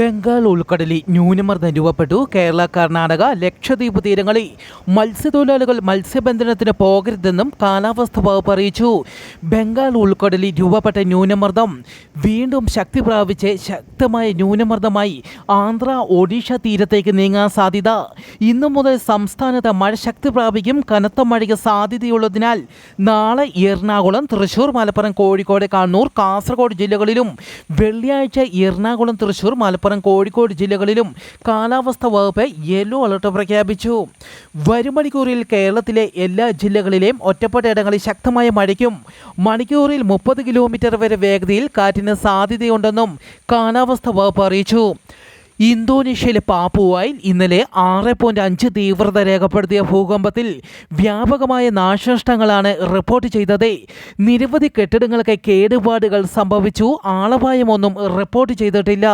ബംഗാൾ ഉൾക്കടലിൽ ന്യൂനമർദ്ദം രൂപപ്പെട്ടു. കേരള കർണാടക ലക്ഷദ്വീപ് തീരങ്ങളിൽ മത്സ്യത്തൊഴിലാളികൾ മത്സ്യബന്ധനത്തിന് പോകരുതെന്നും കാലാവസ്ഥ വകുപ്പ് അറിയിച്ചു. ബംഗാൾ ഉൾക്കടലിൽ രൂപപ്പെട്ട ന്യൂനമർദ്ദം വീണ്ടും ശക്തി പ്രാപിച്ച് ശക്തമായ ന്യൂനമർദ്ദമായി ആന്ധ്ര ഒഡീഷ തീരത്തേക്ക് നീങ്ങാൻ സാധ്യത. ഇന്നു മുതൽ സംസ്ഥാനത്ത് മഴ ശക്തി പ്രാപിക്കും. കനത്ത മഴയ്ക്ക് സാധ്യതയുള്ളതിനാൽ നാളെ എറണാകുളം തൃശൂർ മലപ്പുറം കോഴിക്കോട് കണ്ണൂർ കാസർഗോഡ് ജില്ലകളിലും വെള്ളിയാഴ്ച എറണാകുളം തൃശൂർ മലപ്പുറം കോഴിക്കോട് ജില്ലകളിലും കാലാവസ്ഥ വകുപ്പ് യെല്ലോ അലർട്ട് പ്രഖ്യാപിച്ചു. വരും മണിക്കൂറിൽ കേരളത്തിലെ എല്ലാ ജില്ലകളിലെയും ഒറ്റപ്പെട്ട ഇടങ്ങളിൽ ശക്തമായ മഴയ്ക്കും മണിക്കൂറിൽ മുപ്പത് കിലോമീറ്റർ വരെ വേഗതയിൽ കാറ്റിന് സാധ്യതയുണ്ടെന്നും കാലാവസ്ഥ വകുപ്പ് അറിയിച്ചു. ഇന്തോനേഷ്യയിലെ പാപ്പുവായിൽ ഇന്നലെ ആറ് പോയിന്റ് അഞ്ച് തീവ്രത രേഖപ്പെടുത്തിയ ഭൂകമ്പത്തിൽ വ്യാപകമായ നാശനഷ്ടങ്ങളാണ് റിപ്പോർട്ട് ചെയ്തത്. നിരവധി കെട്ടിടങ്ങൾക്ക് കേടുപാടുകൾ സംഭവിച്ചു. ആളപായമൊന്നും റിപ്പോർട്ട് ചെയ്തിട്ടില്ല.